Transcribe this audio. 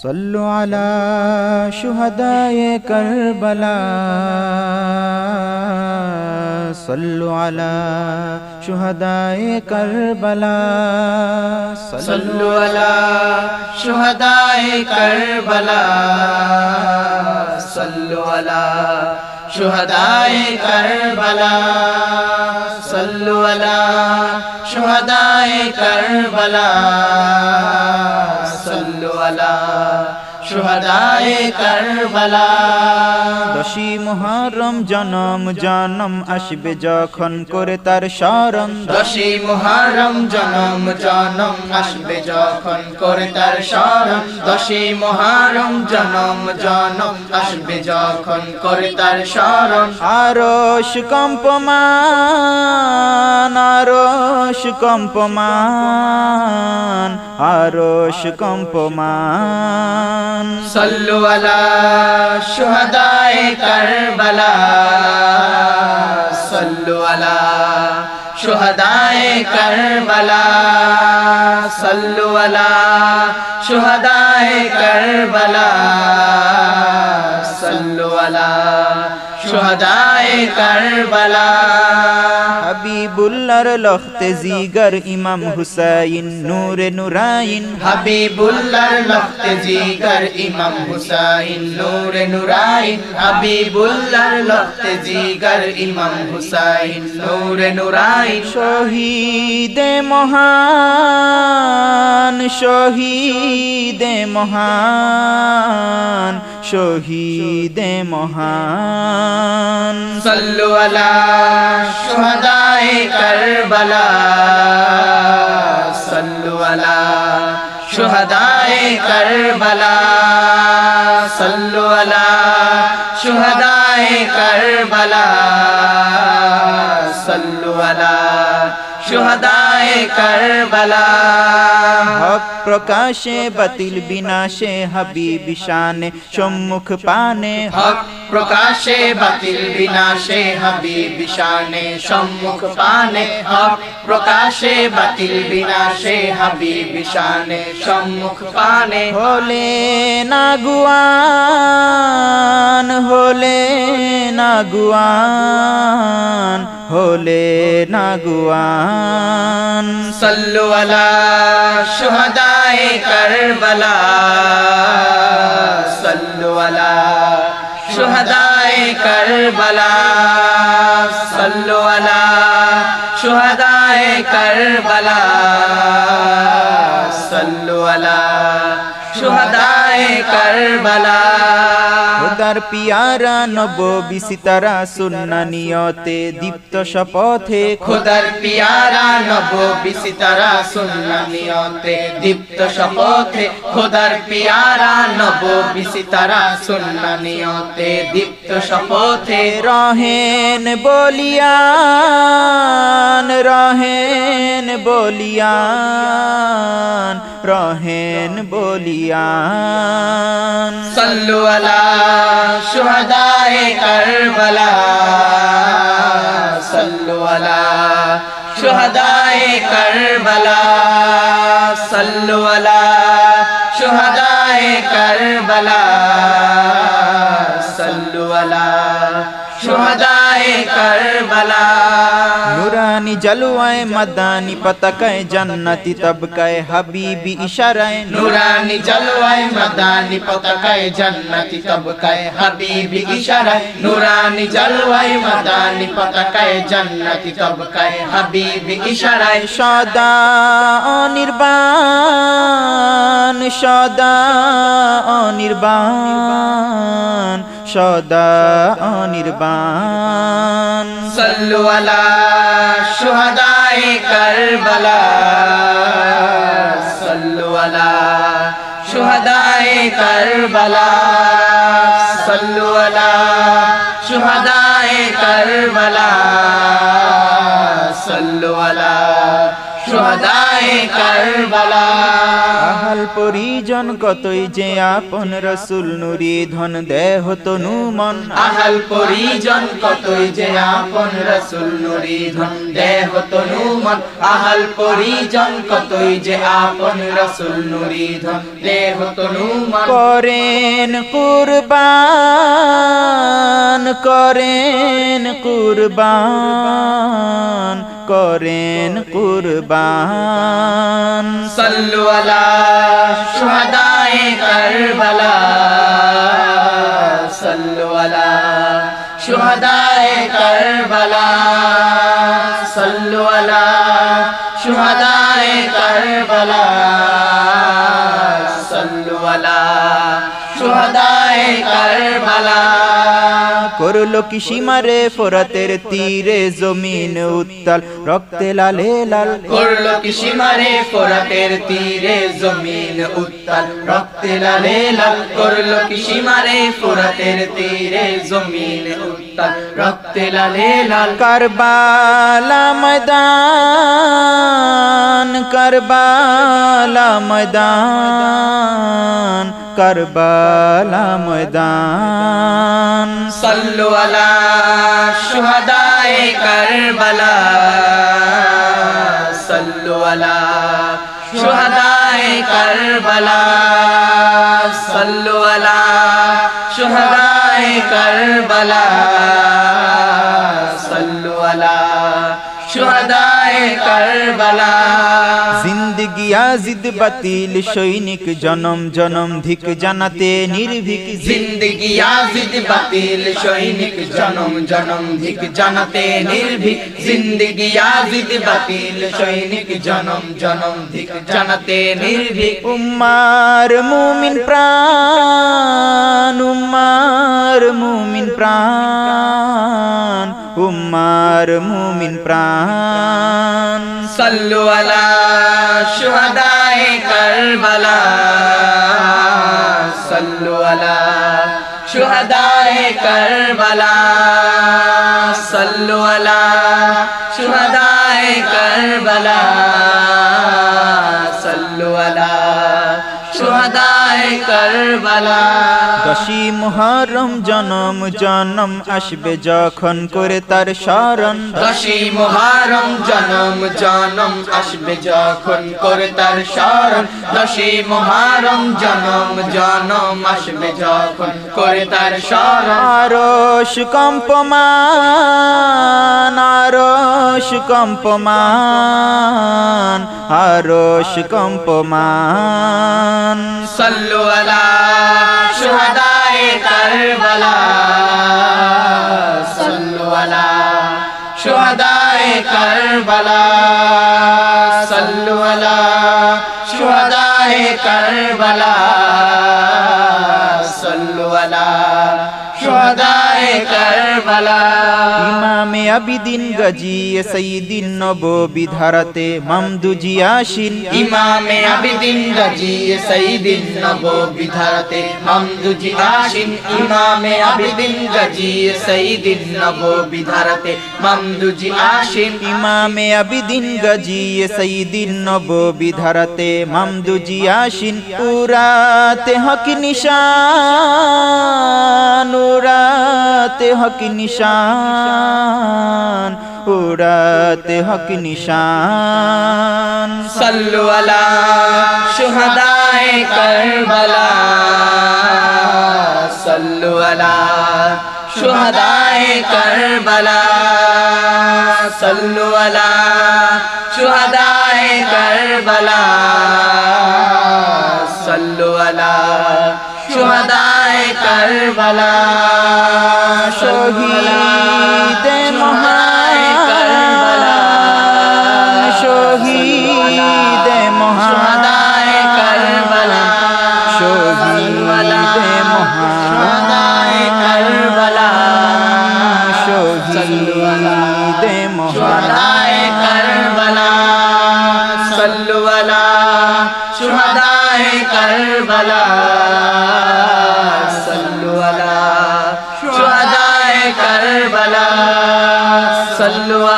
صلو علی شہداء کربلا. صلو علی شہداء کربلا. صلو علی شہداء کربلا. صلو علی شہداء کربلا. صلو علی شہداء کربلا. صلو علی شهداء কারবালা। দশী মুহরম জনম জনম আসবে যখন করে তার স্মরণ। দশী মুহরম জনম জনম আসবে যখন করে তার স্মরণ। দশী মুহরম জনম জনম আসবে যখন করে তার স্মরণ। আরশ কম্পমান আরশ কম্পমান আরশ কম্পমান সল্লু আলা শুহাদায়ে কারবালা, সল্লু আলা, শুহাদায়ে কারবালা, সল্লু আলা, শুহাদায়ে কারবালা, সল্লু আলা, শুহাদায়ে কারবালা। হাবিবুল্লাহর লখতে জিগর ইমাম হুসাইন নূরে নুরাইন। হাবিবুল্লাহর লখতে জিগর ইমাম হুসাইন নূরে নুরাইন। হাবিবুল্লাহর লখতে জিগর ইমাম হুসাইন নূরে নুরাইন। শহীদে মহান শহীদে মহান শহীদে মহান। সল্লু আলা شہدائے کربلا صلو علی شہدائے کربلا صلو علی شہدائے کربلا শুহদায় করবলা। হক প্রকাশে বাতিল বিনাশে হাবিব শানে সম্মুখ পানে হক প্রকাশে বাতিল বিনাশে হাবিব শানে সম্মুখ পানে হক প্রকাশে বাতিল বিনাশে হাবিব শানে সম্মুখ পানে হলে নাগুয়ান হলে নাগুয়ান। হলে নাগুয়ান। সল্লু আলা শুহাদায়ে কারবালা। সল্লু আলা শুহাদায়ে কারবালা। সল্লু আলা শুহাদায়ে কারবালা। খোদার পিয়ারা নব বিসিতারা সুন্না নিয়তে দীপ্ত শপথে। খোদার পিয়ারা নব বিসিতারা সুন্না নিয়তে দীপ্ত শপথে। খোদার পিয়ারা নব বিসিতারা সুন্না নিয়তে দীপ্ত শপথে। রহেন বলিয়ান রহেন বলিয়ান রহেন বলিয়ান। সল্লু আলা শুহাদায়ে কারবালা সল্লু আলা শুহাদায়ে কারবালা। নুরানি জলওয়ায় মাদানি পতাকায় জান্নাতি তবকায় হাবিবি ইশারায় নুরানি জলওয়ায় মাদানি পতাকায় জান্নাতি তবকায় হাবিবি ইশারায় নুরানি জলওয়ায় মাদানি পতাকায় জান্নাতি তবকায় হাবিবি ইশারায় সদা অনির্বাণ সদা অনির্বাণ সদা অনির্বাণ। সল্লু আলা শুহাদায়ে কারবালা। সল্লু আলা শুহাদায়ে কারবালা। সল্লু আলা শুহাদায়ে কারবালা। সল্লু আলা শুহাদায়ে কারবালা। আহাল পরিজন কতই যে আপন রসুল নুরি ধন দেহ তনু মন। আহাল পরিজন কতই যে আপন রসুল নুরি ধন দেহ তনু মন। আহাল পরিজন কতই যে আপন রসুল নুরি ধন দেহ তনু মন। করেন কুরবান করেন কুরবান। করেন কুরবান। সল্লু আলা শুহাদায়ে কারবালা। সল্লু আলা শুহাদায়ে কারবালা। সল্লু আলা করল কি সীমারে ফোরাতের তীরে জমিন উত্তাল রক্তে লালে লাল। করল কি সীমারে ফোরাতের তীরে জমিন উত্তাল রক্তে লালে লাল। করল কি সীমারে ফোরাতের তীরে জমিন উত্তাল রক্তে লালে লাল। কারবালা ময়দান কারবালা ময়দান। কারবালা ময়দান। সল্লু আলা শুহাদায়ে কারবালা। সল্লু আলা শুহাদায়ে কারবালা। সল্লু আলা শুহাদায়ে কারবালা। আজিদ বাতিল সৈনিক জনম জনম ধিক জানাতে নির্ভীক জিন্দগি বাতিল সৈনিক জনম জনম ধিক জানাতে নির্ভীক জিন্দগি বাতিল সৈনিক জনম জনম ধিক জানাতে নির্ভীক উম্মার মুমিন প্রাণ উম্মার মুমিন প্রাণ উম্মার মুমিন প্রাণ। সল্লু আলা শুহাদায়ে কারবালা। সল্লু আলা শুহাদায়ে কারবালা। সল্লু আলা শুহাদায়ে কারবালা। সল্লু আলা শুহাদায়ে কারবালা। দশী মুহরম জনম জনম আসবে যখন করে তার শরণ দশই মহারম জনম জনম আসবে যখন করে তার স্মরণ। দশই মহারম জনম জনম আসবে যখন করে তার স্মরণ। আরশ কম্পমান আরশ কম্পমান আরশ কম্পমান সল্লু আলা শুহাদায়ে কারবালা সল্লু আলা শুহাদায়ে কারবালা সল্লু আলা শুহাদায়ে কারবালা সল্লু ইমামে আবিদিন গাজী সঈদিন নববী ধারাতে মামদুজি আসিন ইমামে আবিদিন গাজী সাইদিন নববী ধারাতে মামদুজি আসিন ইমামে আবিদিন গাজী সাইদিন নববী ধারাতে মামদুজি আসিন ইমামে আবিদিন গাজী সঈদিন নববী ধারাতে মামদুজি আসিন উরাতে হক নিশান উরাতে হক নিশান উরাতে হক নিশান। সল্লু আলা শুহাদায়ে কারবালা, সল্লু আলা শুহাদায়ে কারবালা, সল্লু আলা শুহাদায়ে কারবালা, সল্লু আলা কারবালা শহীদ کربلا صلوا